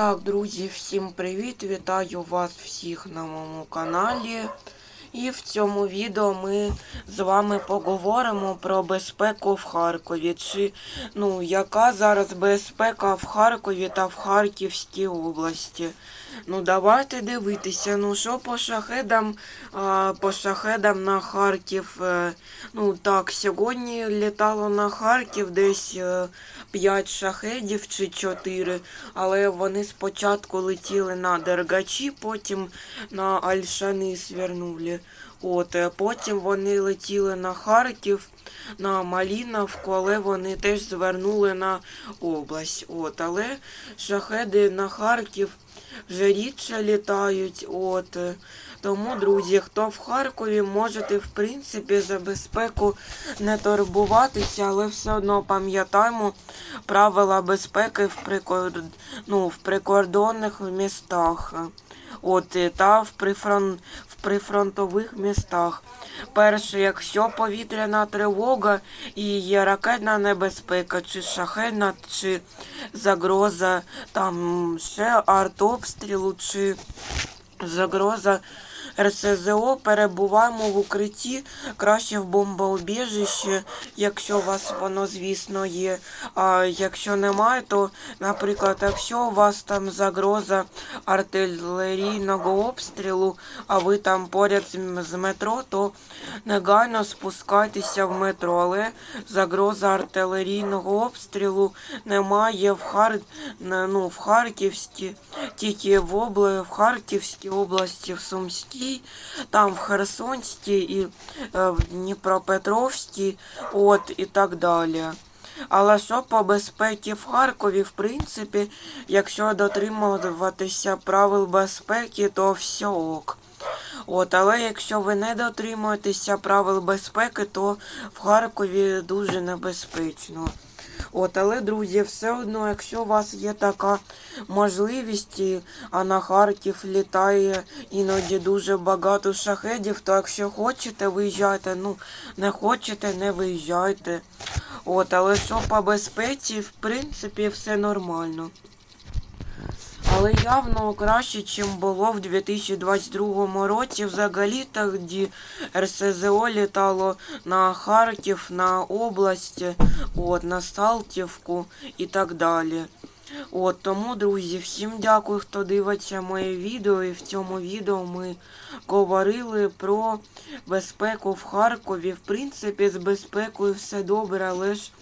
Так, друзі, всім привіт! Вітаю вас всіх на моєму каналі. І в цьому відео ми з вами поговоримо про безпеку в Харкові. Чи ну, яка зараз безпека в Харкові та в Харківській області? Ну, давайте дивитися. Ну, що по шахедам, а, по шахедам на Харків. Е, ну так, сьогодні літало на Харків десь е, 5 шахедів чи 4, але вони спочатку летіли на Дергачі, потім на Альшани свернули. От, е, потім вони летіли на Харків, на Маліновку, але вони теж звернули на область. От, але шахеди на Харків вже рідше літають. От, е, тому, друзі, хто в Харкові, можете, в принципі, за безпеку не турбуватися, але все одно пам'ятаємо правила безпеки в, прикор... ну, в прикордонних містах. От, та в, прифрон... в прифронтових містах. Перше, якщо повітряна тривога і є ракетна небезпека, чи шахетна, чи загроза там ще артобстрілу, чи загроза РСЗО, перебуваємо в укритті, краще в бомбоубіжищі, якщо у вас воно, звісно, є. А якщо немає, то, наприклад, якщо у вас там загроза артилерійного обстрілу, а ви там поряд з- метро, то негайно спускайтеся в метро. Але загроза артилерійного обстрілу немає в Хар... ну, в Харківській, тільки в обла... в Харківській області, в Сумській, там в Херсонській і е, в Дніпропетровській, от і так далі. Але що по безпеці в Харкові, в принципі, якщо дотримуватися правил безпеки, то все ок. От, але якщо ви не дотримуєтеся правил безпеки, то в Харкові дуже небезпечно. От, але, друзі, все одно, якщо у вас є така можливість, а на Харків літає іноді дуже багато шахедів, то якщо хочете, виїжджайте. Ну, не хочете, не виїжджайте. От, але що по безпеці, в принципі, все нормально. Але явно краще, ніж було в 2022 році. Взагалі тоді РСЗО літало на Харків, на область, от, на Салтівку і так далі. От, тому, друзі, всім дякую, хто дивиться моє відео. І в цьому відео ми говорили про безпеку в Харкові. В принципі, з безпекою все добре, але ж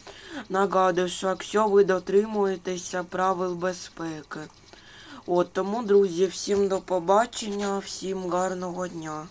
нагадую, що якщо ви дотримуєтеся правил безпеки. От тому, друзі, всім до побачення, всім гарного дня.